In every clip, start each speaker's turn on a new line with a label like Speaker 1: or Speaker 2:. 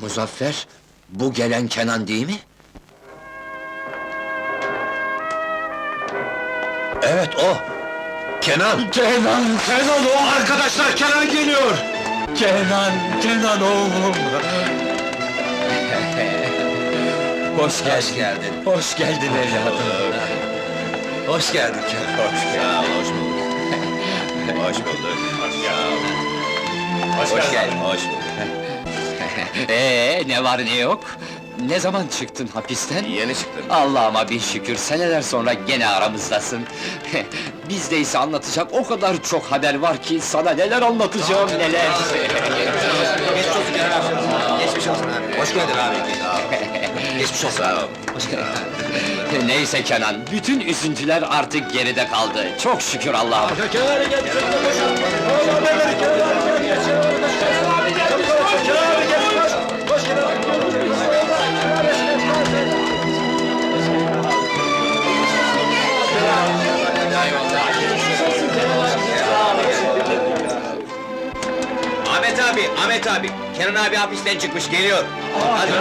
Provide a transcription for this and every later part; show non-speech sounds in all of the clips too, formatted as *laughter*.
Speaker 1: Muzaffer, bu gelen Kenan değil mi? Evet o. Kenan. Kenan, Kenan o arkadaşlar Kenan geliyor. Kenan, Kenan oğlum. Hoş geldin. Hoş geldin. Hoş geldin evladım. Hoş geldin Kenan. Hoş geldin. hoş bulduk. hoş bulduk. Hoş, hoş geldin. Hoş bulduk. Ee, ne var ne yok? Ne zaman çıktın hapisten?
Speaker 2: Yeni çıktım.
Speaker 1: Allah'ıma bin şükür, seneler sonra gene aramızdasın. Bizde ise anlatacak o kadar çok haber var ki, sana neler anlatacağım, neler!
Speaker 2: Geçmiş olsun abi. Geçmiş olsun abi. Hoş geldin abi. Geçmiş olsun. Sağ ol.
Speaker 1: Neyse Kenan, bütün üzüntüler artık geride kaldı. Çok şükür Allah'ım.
Speaker 2: Ahmet abi, Ahmet abi. Kenan abi hapisten çıkmış, geliyor. Hadi.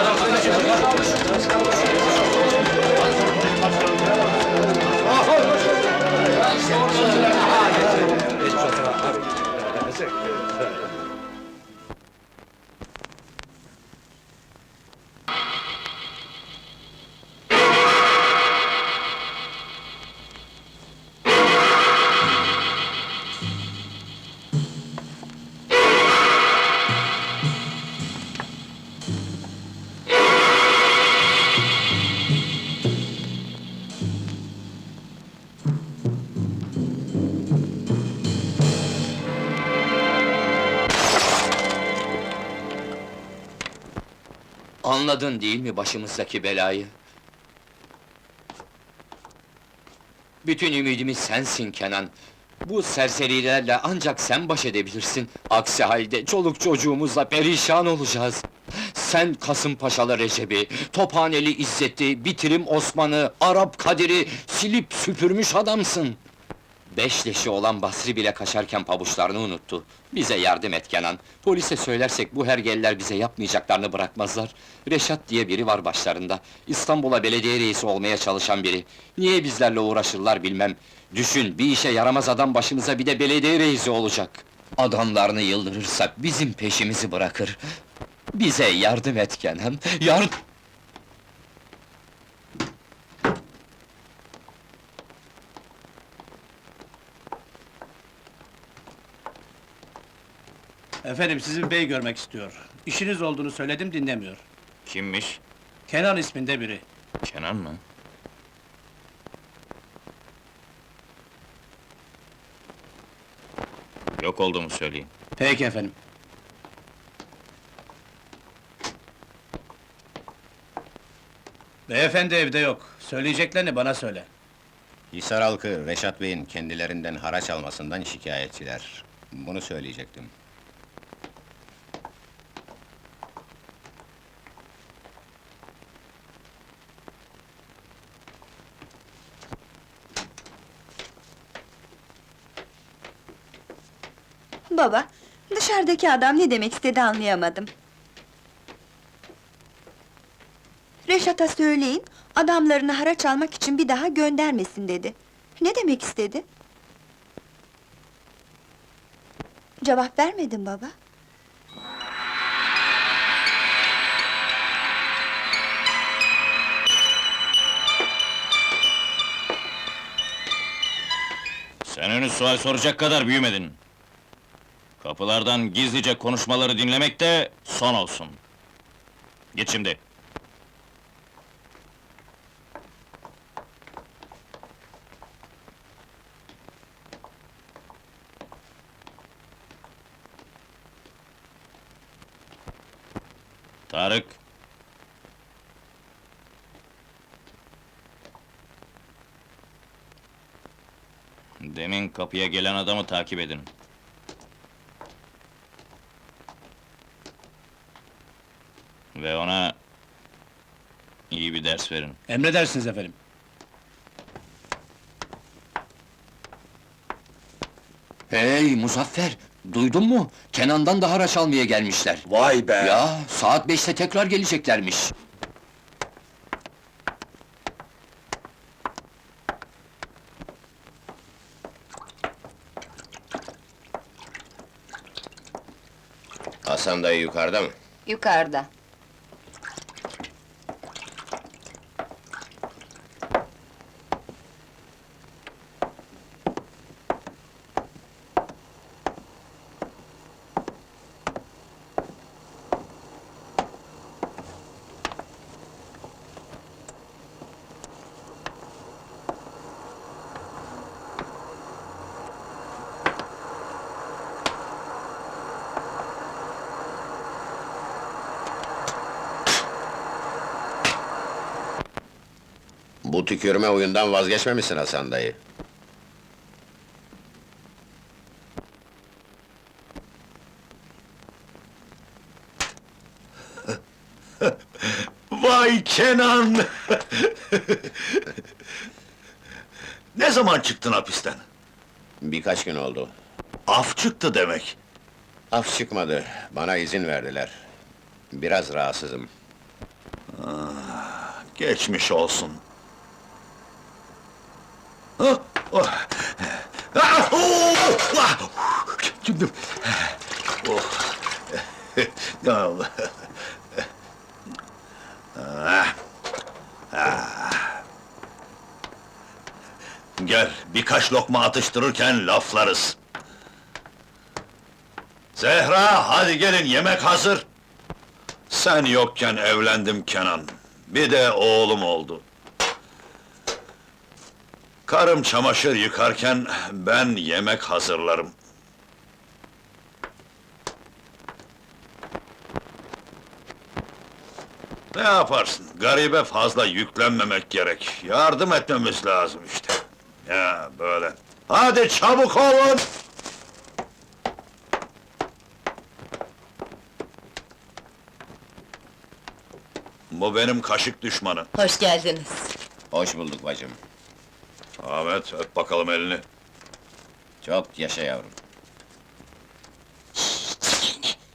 Speaker 1: Anladın değil mi başımızdaki belayı? Bütün ümidimiz sensin Kenan. Bu serserilerle ancak sen baş edebilirsin. Aksi halde çoluk çocuğumuzla perişan olacağız. Sen Kasımpaşalı Recep'i, Tophaneli İzzet'i, Bitirim Osman'ı, Arap Kadir'i silip süpürmüş adamsın. Beş leşi olan Basri bile kaçarken pabuçlarını unuttu. Bize yardım et Kenan. Polise söylersek bu hergeliler bize yapmayacaklarını bırakmazlar. Reşat diye biri var başlarında. İstanbul'a belediye reisi olmaya çalışan biri. Niye bizlerle uğraşırlar bilmem. Düşün, bir işe yaramaz adam başımıza bir de belediye reisi olacak. Adamlarını yıldırırsak bizim peşimizi bırakır. Bize yardım et Kenan, yardım...
Speaker 3: Efendim sizi bey görmek istiyor. İşiniz olduğunu söyledim dinlemiyor.
Speaker 2: Kimmiş?
Speaker 3: Kenan isminde biri.
Speaker 2: Kenan mı? Yok olduğumu söyleyeyim.
Speaker 3: Peki efendim. Beyefendi evde yok. Söyleyeceklerini bana söyle.
Speaker 4: Hisar halkı Reşat Bey'in kendilerinden haraç almasından şikayetçiler. Bunu söyleyecektim.
Speaker 5: Baba, dışarıdaki adam ne demek istedi anlayamadım. Reşat'a söyleyin, adamlarını haraç almak için bir daha göndermesin dedi. Ne demek istedi? Cevap vermedin baba.
Speaker 6: Sen henüz sual soracak kadar büyümedin. Kapılardan gizlice konuşmaları dinlemek de son olsun. Git şimdi. Tarık. Demin kapıya gelen adamı takip edin. Ve ona... iyi bir ders verin.
Speaker 3: Emredersiniz efendim.
Speaker 1: Hey Muzaffer, duydun mu? Kenan'dan da haraç almaya gelmişler.
Speaker 2: Vay be!
Speaker 1: Ya, saat beşte tekrar geleceklermiş.
Speaker 4: Hasan dayı yukarıda mı?
Speaker 5: Yukarıda.
Speaker 4: Bu tükürme oyundan vazgeçmemişsin Hasan dayı. *laughs*
Speaker 7: Vay Kenan! ne zaman çıktın hapisten?
Speaker 4: Birkaç gün oldu.
Speaker 7: Af çıktı demek.
Speaker 4: Af çıkmadı, bana izin verdiler. Biraz rahatsızım.
Speaker 7: Geçmiş olsun. Ah, oh. Ah, oh, ah! Şimdi... Oh. Ya Allah. Ah, ah. Gel, birkaç lokma atıştırırken laflarız. Zehra, hadi gelin, yemek hazır. Sen yokken evlendim Kenan. Bir de oğlum oldu. Karım çamaşır yıkarken ben yemek hazırlarım. Ne yaparsın? Garibe fazla yüklenmemek gerek. Yardım etmemiz lazım işte. Ya böyle. Hadi çabuk olun! Bu benim kaşık düşmanı.
Speaker 8: Hoş geldiniz.
Speaker 4: Hoş bulduk bacım.
Speaker 7: Ahmet, öp bakalım elini.
Speaker 4: Çok yaşa yavrum.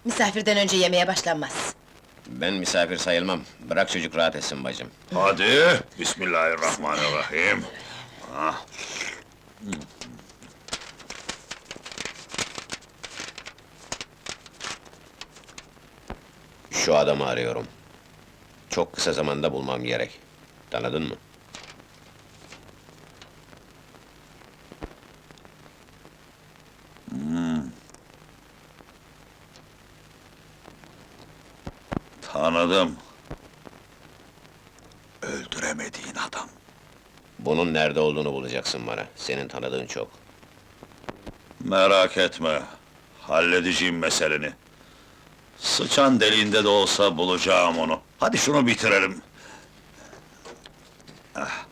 Speaker 8: Misafirden önce yemeğe başlanmaz.
Speaker 4: Ben misafir sayılmam. Bırak çocuk rahat etsin bacım.
Speaker 7: Hadi, Bismillahirrahmanirrahim. Ah.
Speaker 4: Şu adamı arıyorum. Çok kısa zamanda bulmam gerek. Tanıdın mı?
Speaker 7: Tanıdım. Öldüremediğin adam.
Speaker 4: Bunun nerede olduğunu bulacaksın bana. Senin tanıdığın çok.
Speaker 7: Merak etme, halledeceğim meseleni. Sıçan deliğinde de olsa bulacağım onu. Hadi şunu bitirelim. Ah.